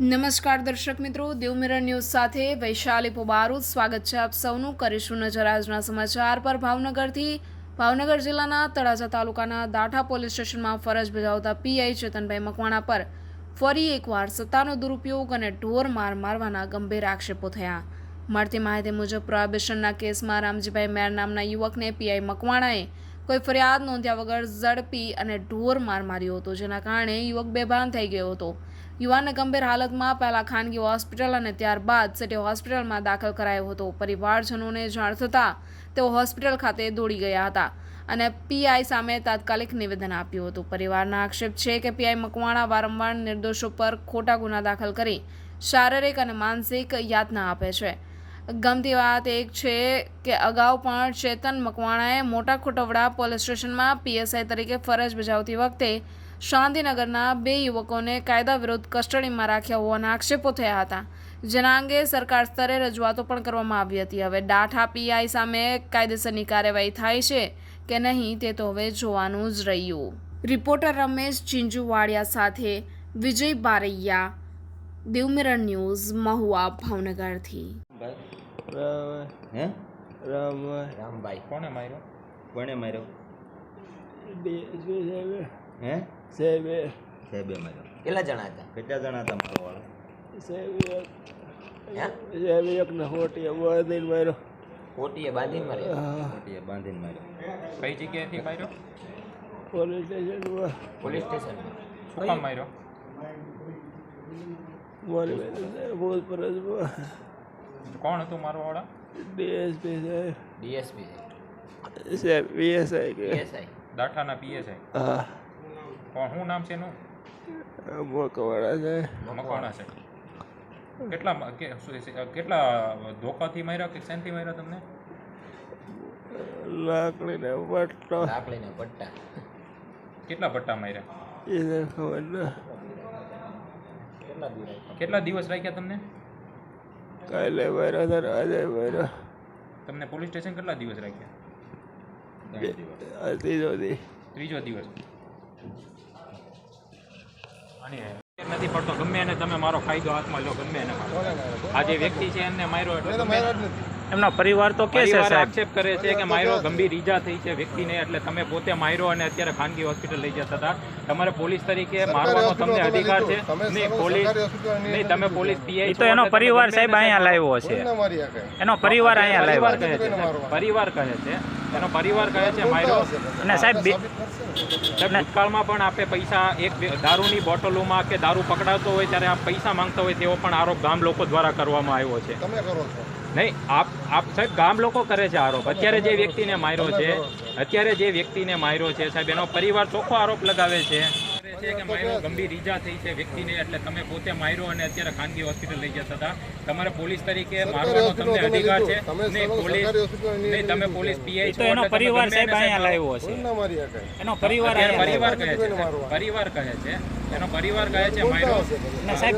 નમસ્કાર દર્શક મિત્રો દેવમિરર ન્યૂઝ સાથે વૈશાલી પોબારું સ્વાગત છે આપ સૌનું. કરીશું નજર આજના સમાચાર પર ભાવનગરથી. ભાવનગર જિલ્લાના તળાજા તાલુકાના દાઠા પોલીસ સ્ટેશનમાં ફરજ બજાવતા પીઆઈ ચેતનભાઈ મકવાણા પર ફરી એકવાર સત્તાનો દુરુપયોગ અને ઢોર માર મારવાના ગંભીર આક્ષેપો થયા. મળતી માહિતી મુજબ, પ્રોહિબિશનના કેસમાં રામજીભાઈ મેર નામના યુવકને પીઆઈ મકવાણાએ કોઈ ફરિયાદ નોંધ્યા વગર ઝડપી અને ઢોર માર માર્યો હતો, જેના કારણે યુવક બેભાન થઈ ગયો હતો. યુવાનને ગંભીર હાલતમાં પહેલા ખાનગી હોસ્પિટલ અને ત્યારબાદ સિટી હોસ્પિટલમાં દાખલ કરાયો હતો. પરિવારજનોને જાણ થતાં તેઓ હોસ્પિટલ ખાતે દોડી ગયા હતા અને પીઆઈ સામે તાત્કાલિક નિવેદન આપ્યું હતું. પરિવારના આક્ષેપ છે કે પીઆઈ મકવાણા વારંવાર નિર્દોષો પર ખોટા ગુના દાખલ કરી શારીરિક અને માનસિક યાતના આપે છે. ગમતી વાત એક છે કે અગાઉ પણ ચેતન મકવાણાએ મોટા ખોટવડા પોલીસ સ્ટેશનમાં પીએસઆઈ તરીકે ફરજ બજાવતી વખતે શાંતિનગરના બે યુવકોને કાયદા વિરુદ્ધ કસ્ટડીમાં રાખ્યા હોવાના આક્ષેપો થયા હતા. જેના અંગે સરકાર સ્તરે રજૂઆતો પણ કરવામાં આવી હતી. હવે ડાઠા પીઆઈ સામે કાયદેસરની કાર્યવાહી થાય છે કે નહીં તે તો હવે જોવાનું જ રહ્યું. રિપોર્ટર રમેશ ચિંજુવાડિયા સાથે વિજય બારૈયા દેવમિરર ન્યૂઝ મહુવા ભાવનગરથી. હે? રામ રામભાઈ. કોણે માર્યો? કોણે માર્યો? હે? સાહેબ. સાહેબે માર્યો. કેટલા જણા હતા? કેટલા જણા હતા મારો વાળો સાહેબ એકને ખોટી બાંધીને માર્યો. હોટીએ બાંધીને માર્યો? હા, મોટીએ બાંધીને માર્યો. કઈ જગ્યાએથી માર્યો? પોલીસ સ્ટેશન પોલીસ સ્ટેશન શું કામ માર્યો? મારી બેન સાહેબ પૂછપરછમાં કોણ હતું મારો વાળા? ડીએસપી સાહેબ ડીએસપી. સાહેબ પીએસઆઈ પીએસઆઈ. દાઠાના પીએસઆઈ. હા. કોણ શું નામ છે એનું? મોકવાડા છે. મકવાણા છે. કેટલા કે- શું છે, કેટલા ધોકાથી માર્યા કે શેનથી માર્યા તમને? લાકડીને પટ્ટો લાકડીને પટ્ટા કેટલા પટ્ટા માર્યા? એ ખબર ના. કેટલા દિવસ કેટલા દિવસ રાખ્યા તમને? કાલે માર્યો આજે માર્યો તમને પોલીસ સ્ટેશન કેટલા દિવસ રાખ્યા? ત્રીજો દિવસ. ત્રીજો દિવસ. અને નથી પડતો ગમે એને તમે મારો ફાયદો હાથમાં લો ગમે એને જે વ્યક્તિ છે એને માર્યો એટલે એમનો પરિવાર તો કે છે સાહેબ? આક્ષેપ કરે છે કે માયરો ગંભીર ઈજા થઈ છે વ્યક્તિને એટલે તમે પોતે માયરો અને અત્યારે ખાનગી હોસ્પિટલ લઈ જતા હતા. તમારે પોલીસ તરીકે મારવાનો તમને અધિકાર છે. નહીં પોલીસ નહીં તમે પોલીસ પીઆઈ તો એનો પરિવાર સાહેબ અહીંયા લાવ્યો છે એનો પરિવાર અહીંયા લાવ્યો કહે છે. પરિવાર કહે છે. એનો પરિવાર કહે છે માયરો. અને સાહેબ ભૂતકાળમાં પણ આપે પૈસા એક દારૂની બોટલોમાં કે દારૂ પકડાતો હોય ત્યારે આ પૈસા માંગતા હોય તેવો પણ આરોપ ગામ લોકો દ્વારા કરવામાં આવ્યો છે. નહીં આપ આપ સાહેબ ગામ લોકો કરે છે આરોપ. અત્યારે જે વ્યક્તિને માર્યો છે અત્યારે જે વ્યક્તિને માર્યો છે સાહેબ એનો પરિવાર ચોખ્ખો આરોપ લગાવે છે. છે કે માર્યો ગંભીર ઈજા થઈ છે વ્યક્તિને એટલે તમે પોતે માર્યો અને અત્યારે ખાનગી હોસ્પિટલ લઈ જતા હતા. તમારે પોલીસ તરીકે મારવાનો તમને અધિકાર છે. ને પોલીસ નહીં તમે પોલીસ પીઆઈ છો એનો પરિવાર સાહેબ અહીંયા લાવ્યો છે? એનો પરિવાર અત્યારે પરિવાર કહે છે. પરિવાર કહે છે. એનો પરિવાર કહે છે માયરો સાહેબ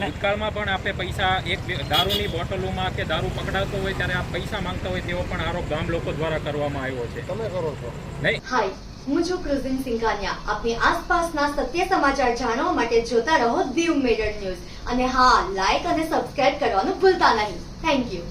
ભૂતકાળમાં પણ આપે પૈસા એક દારૂની બોટલોમાં કે દારૂ પકડાતો હોય ત્યારે આપ પૈસા માંગતા હોય તેવો પણ આરોપ ગામ લોકો દ્વારા કરવામાં આવ્યો છે. નહીં. હાય હું છું ક્રુઝિન સિંઘાનિયા આપની આસપાસના સત્ય સમાચાર જાણવા માટે જોતા રહો દીવ મેડર ન્યૂઝ. અને હા લાઈક અને સબસ્ક્રાઇબ કરવાનું ભૂલતા નહીં. Thank you